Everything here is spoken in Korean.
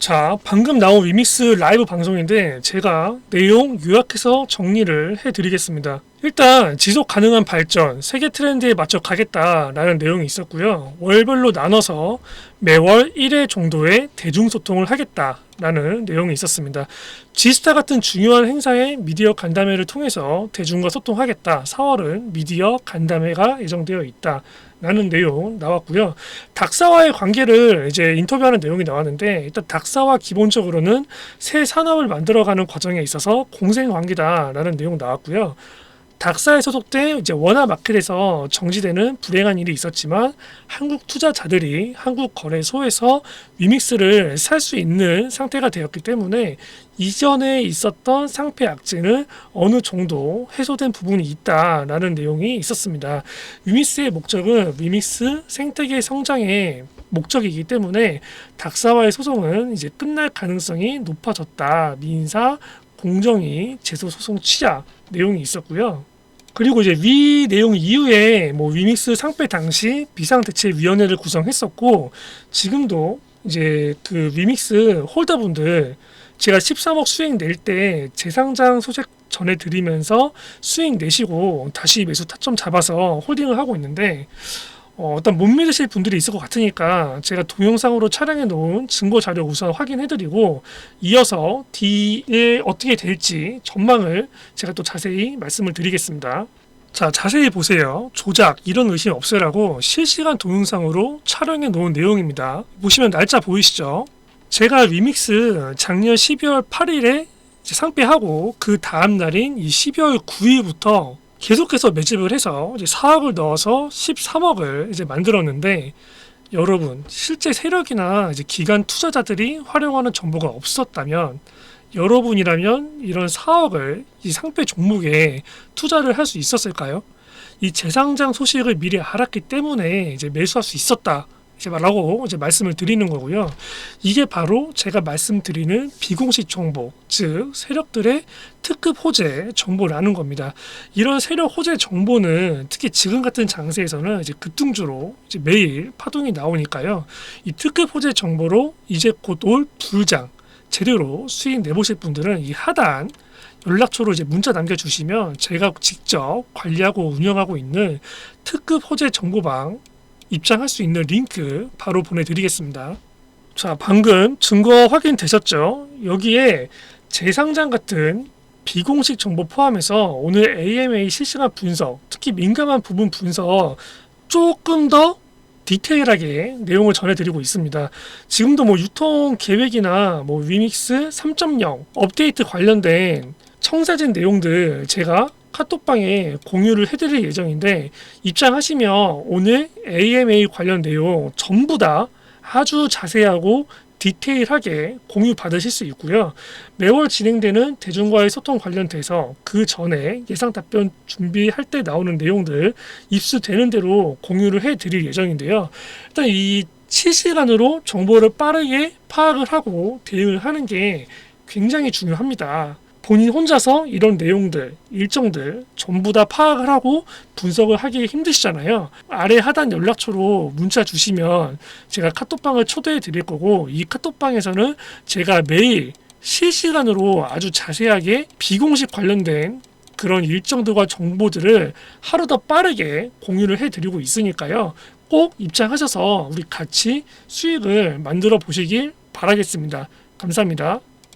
자, 방금 나온 위믹스 라이브 방송인데 제가 내용 요약해서 정리를 해드리겠습니다. 일단 지속 가능한 발전, 세계 트렌드에 맞춰 가겠다라는 내용이 있었고요. 월별로 나눠서 매월 1회 정도의 대중소통을 하겠다라는 내용이 있었습니다. 지스타 같은 중요한 행사에 미디어 간담회를 통해서 대중과 소통하겠다. 4월은 미디어 간담회가 예정되어 있다. 라는 내용 나왔고요. 닥사와의 관계를 이제 인터뷰하는 내용이 나왔는데 일단 닥사와 기본적으로는 새 산업을 만들어가는 과정에 있어서 공생 관계다라는 내용 나왔고요. 닥사에 소속돼 이제 원화 마켓에서 정지되는 불행한 일이 있었지만 한국 투자자들이 한국 거래소에서 위믹스를 살 수 있는 상태가 되었기 때문에 이전에 있었던 상패 악재는 어느 정도 해소된 부분이 있다라는 내용이 있었습니다. 위믹스의 목적은 위믹스 생태계 성장의 목적이기 때문에 닥사와의 소송은 이제 끝날 가능성이 높아졌다. 민사 공정위 제소 소송 취하 내용이 있었고요. 그리고 이제 위 내용 이후에 뭐 위믹스 상패 당시 비상대책위원회를 구성했었고 지금도 이제 그 위믹스 홀더분들 제가 13억 수익 낼 때 재상장 소식 전해드리면서 수익 내시고 다시 매수 타점 잡아서 홀딩을 하고 있는데 어, 일단 못 믿으실 분들이 있을 것 같으니까 제가 동영상으로 촬영해 놓은 증거 자료 우선 확인해 드리고 이어서 뒤에 어떻게 될지 전망을 제가 또 자세히 말씀을 드리겠습니다. 자, 자세히 보세요. 조작, 이런 의심 없애라고 실시간 동영상으로 촬영해 놓은 내용입니다. 보시면 날짜 보이시죠? 제가 리믹스 작년 12월 8일에 상패하고 그 다음 날인 이 12월 9일부터 계속해서 매집을 해서 이제 4억을 넣어서 13억을 이제 만들었는데 여러분 실제 세력이나 이제 기관 투자자들이 활용하는 정보가 없었다면 여러분이라면 이런 4억을 이 상패 종목에 투자를 할 수 있었을까요? 이 재상장 소식을 미리 알았기 때문에 이제 매수할 수 있었다. 이제 말라고 이제 말씀을 드리는 거고요. 이게 바로 제가 말씀드리는 비공식 정보, 즉 세력들의 특급 호재 정보라는 겁니다. 이런 세력 호재 정보는 특히 지금 같은 장세에서는 이제 급등주로 이제 매일 파동이 나오니까요. 이 특급 호재 정보로 이제 곧 올 불장 제대로 수익 내보실 분들은 이 하단 연락처로 이제 문자 남겨주시면 제가 직접 관리하고 운영하고 있는 특급 호재 정보방 입장할 수 있는 링크 바로 보내드리겠습니다. 자, 방금 증거 확인되셨죠? 여기에 재상장 같은 비공식 정보 포함해서 오늘 AMA 실시간 분석, 특히 민감한 부분 분석 조금 더 디테일하게 내용을 전해드리고 있습니다. 지금도 뭐 유통 계획이나 뭐 위믹스 3.0 업데이트 관련된 청사진 내용들 제가 카톡방에 공유를 해드릴 예정인데 입장하시면 오늘 AMA 관련 내용 전부 다 아주 자세하고 디테일하게 공유 받으실 수 있고요. 매월 진행되는 대중과의 소통 관련돼서 그 전에 예상 답변 준비할 때 나오는 내용들 입수되는 대로 공유를 해 드릴 예정인데요. 일단 이 실시간으로 정보를 빠르게 파악을 하고 대응을 하는 게 굉장히 중요합니다. 본인 혼자서 이런 내용들, 일정들 전부 다 파악을 하고 분석을 하기 힘드시잖아요. 아래 하단 연락처로 문자 주시면 제가 카톡방을 초대해 드릴 거고 이 카톡방에서는 제가 매일 실시간으로 아주 자세하게 비공식 관련된 그런 일정들과 정보들을 하루 더 빠르게 공유를 해 드리고 있으니까요. 꼭 입장하셔서 우리 같이 수익을 만들어 보시길 바라겠습니다. 감사합니다.